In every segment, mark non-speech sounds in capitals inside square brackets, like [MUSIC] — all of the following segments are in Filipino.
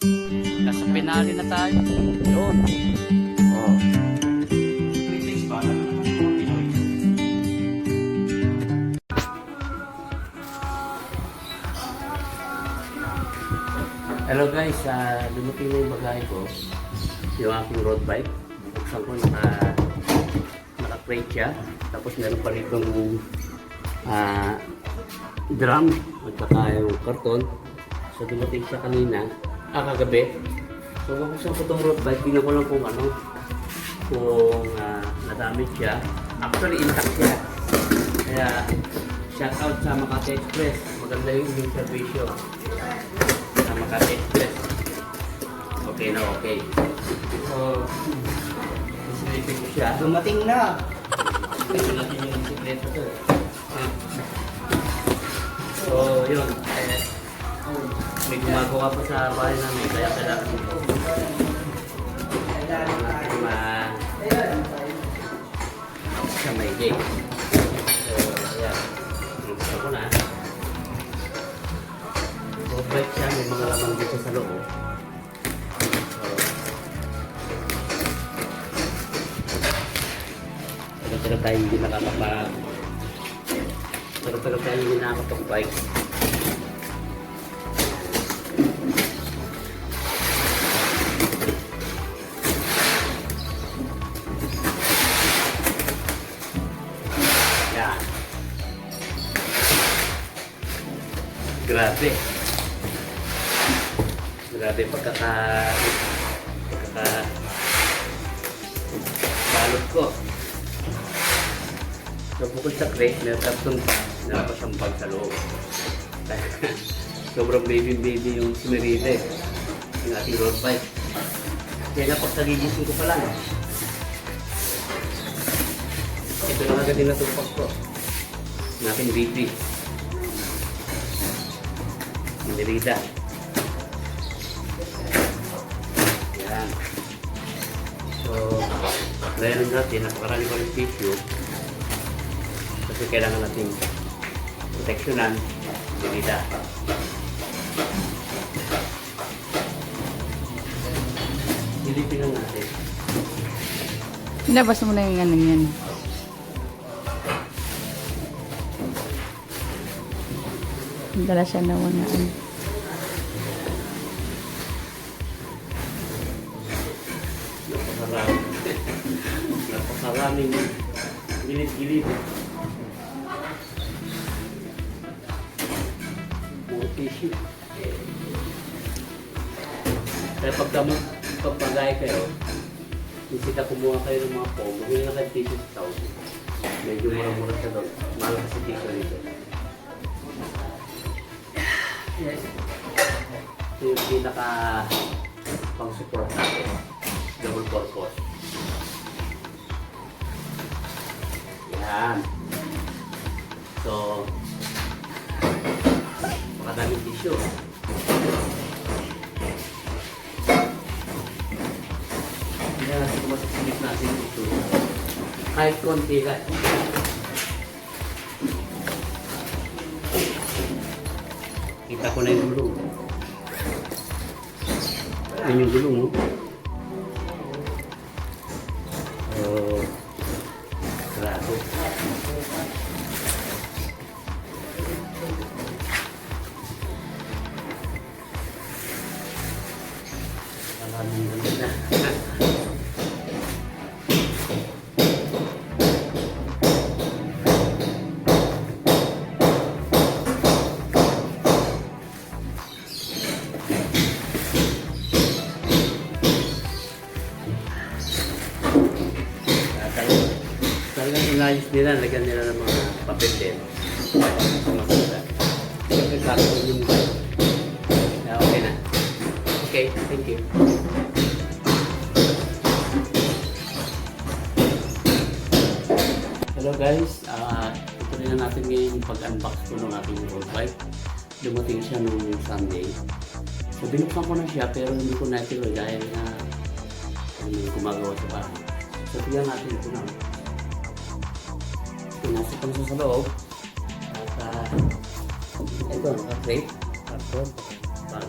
Nasa penali na tayo. Yun. Oh. Hello guys, uh, dumating na yung bagay ko. Yung aking road bike. Buksan ko, naka, naka-crate siya. Tapos meron pa rin ah drum at saka yung karton. So dumating siya kanina, ah kagabi. So buksan ko itong road bike, tingnan ko lang kung ano, kung uh, nadamage siya. Actually, intact siya. Kaya, shout out sa Makati Express. Maganda yung inyong servisyo sa Makati Express. Okay na okay. So, isilipin ko siya. Dumating na. Ito natin yung to. eh. So, yun. Eh, may gumagawa pa sa bahay namin, kaya kailangan. Kailangan natin ma... sa may gate. So, ayan. Gusto ko na. So, bike siya, may mga laman dito sa loob. Tagal-tagal tayo hindi nakakapag... Tagal-tagal tayo hindi nakakapag-bike. Yan. Grabe. Grabe pagkaka... Pagkaka... Balot ko. So bukod sa crate, meron meron pa sa loob. [LAUGHS] Sobrang baby-baby yung simerita eh. Yung ating road bike. Kaya napag nagigising ko pa lang. Ito na agad yung natupak ko. Yung aking BP. Merida. Yan. So, ngayon natin, napakarami ko yung tissue kasi kailangan natin proteksyonan Merida. Silipin lang natin. Ilabas mo na yung ano yan. Dala siya na. Napakarami. Napakaraming gilid-gilid. Tissue. Kaya pag kamo, pag pagay kayo, isita kumuha kayo ng mga foam, bumili na kayo tissue sa tao. Medyo mura-mura siya doon. Mahal kasi tissue dito. Ito yung pinaka pang support natin. Double purpose. Yan. So, makadaming tissue. Hindi na natin masasilip natin ito. Kahit konti lang. Kita ko na yung gulong. Yan yung gulong, oh. Oh, grabe. Inayos nila, lagyan nila ng mga papel din. Siyempre, Ah, okay na. Okay, thank you. Hello guys, ah ito rin na natin ngayon pag-unbox ko ng ating road bike. Dumating siya nung Sunday. So binuksan ko na siya pero hindi ko natuloy dahil na ano yung gumagawa sa bahay. So tingnan natin ito na. Pinasok ko na siya sa loob. At uh, ito, naka-crate. Karton. Bag.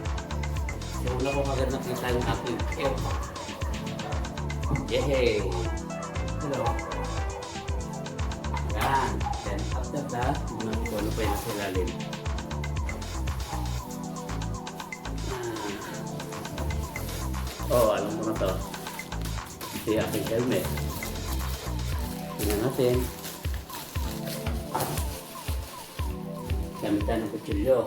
So, una ko kagad nakita yung aking airport. Yay! Hello. Yan. Then, after that, muna ko ano pa yung nasa ilalim. Ah. Oh, alam mo na to. Ito yung aking helmet. Tingnan natin. Gamit tayo ng kutsilyo.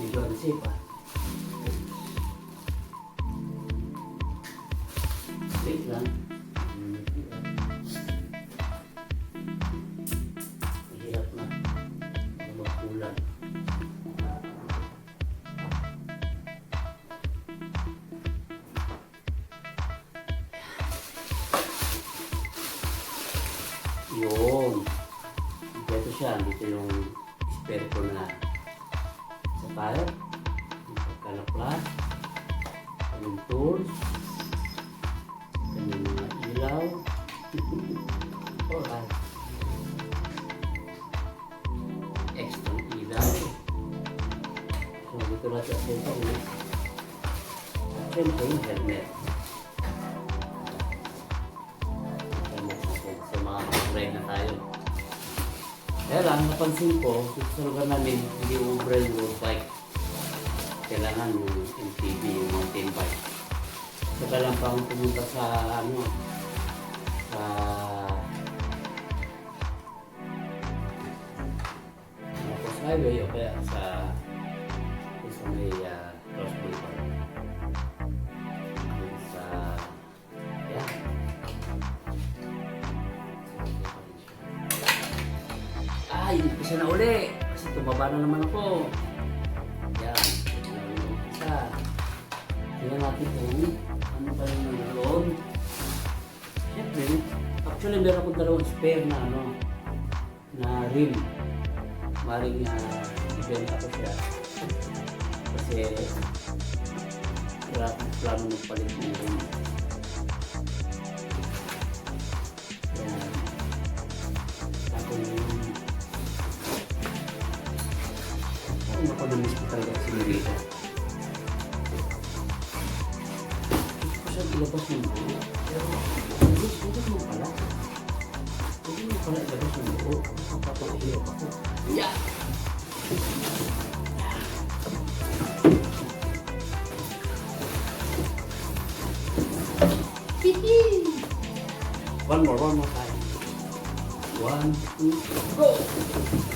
Medyo unsafe ah. Wait lang. Siya. Dito yung spare ko na sa tire. Yung pagkalaplas. Yung tools. Kanyang mga ilaw. Alright. Extra ilaw. So, dito lang sa center. eh. Siyempre, yung. Helmet Kaya lang, napansin ko, dito namin, hindi ubra yung road bike. Kailangan yung MTB, yung mountain bike. Saka lang pa akong pumunta sa ano, sa Marcos Highway o kaya sa Na naman ako. Yan. Umpisa. Tingnan natin kung ano ba yung meron. Siyempre, actually meron akong dalawang spare na ano, na rim. Maring uh, ibenta ko siya. Kasi wala akong plano magpalit ng rim. Siya ilabas ng buo. Pero, hindi, hindi mo pala. Hindi mo pala ilabas ng buo. Napapahirap ako. Yeah! One more, one more time. One, two, go!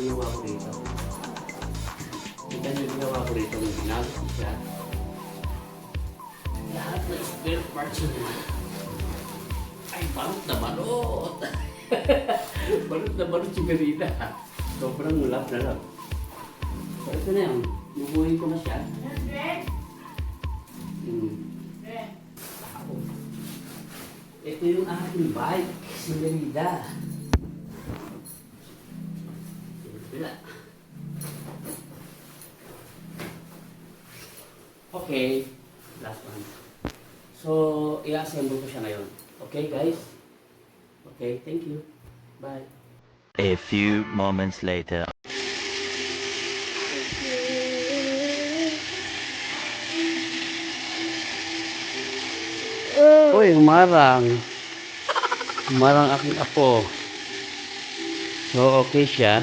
Ginawa ko rito. Kita niyo ginawa ko rito nung ginagawa ko siya. Lahat ng spare parts niya ay balot na balot. [LAUGHS] balot na balot si Merida. Sobrang lap na lap. So ito na yun. Bubuhin ko na siya. Hmm. Ito yung aking bike, si Merida. Okay, last one. So, i-assemble ko siya ngayon. Okay, guys? Okay, thank you. Bye. A few moments later. Uy, humarang. Humarang aking apo. So, okay siya.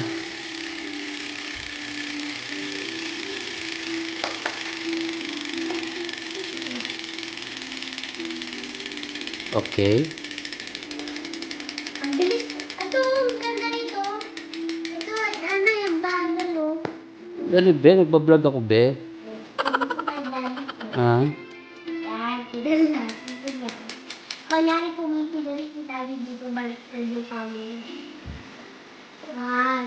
Okay. Ang bilis. Ito, ang ganda nito. Ito, ano yung bagal, oh. Dali, be. Nagbablog ako, be. Na. Kunyari pumipidal si Daddy dito, balik sa yung kami. Yan.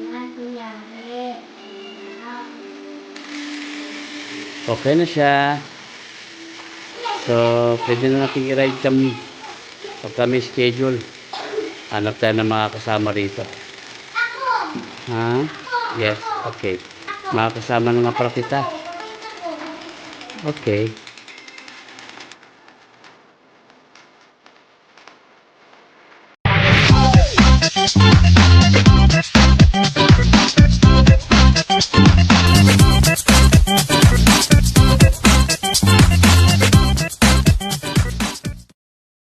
Yan, kunyari. Okay na siya. So, pwede na natin i-ride kami. Pag kami schedule. Hanap tayo ng mga kasama rito. Ha? Yes, okay. Mga kasama na nga pala kita. Okay.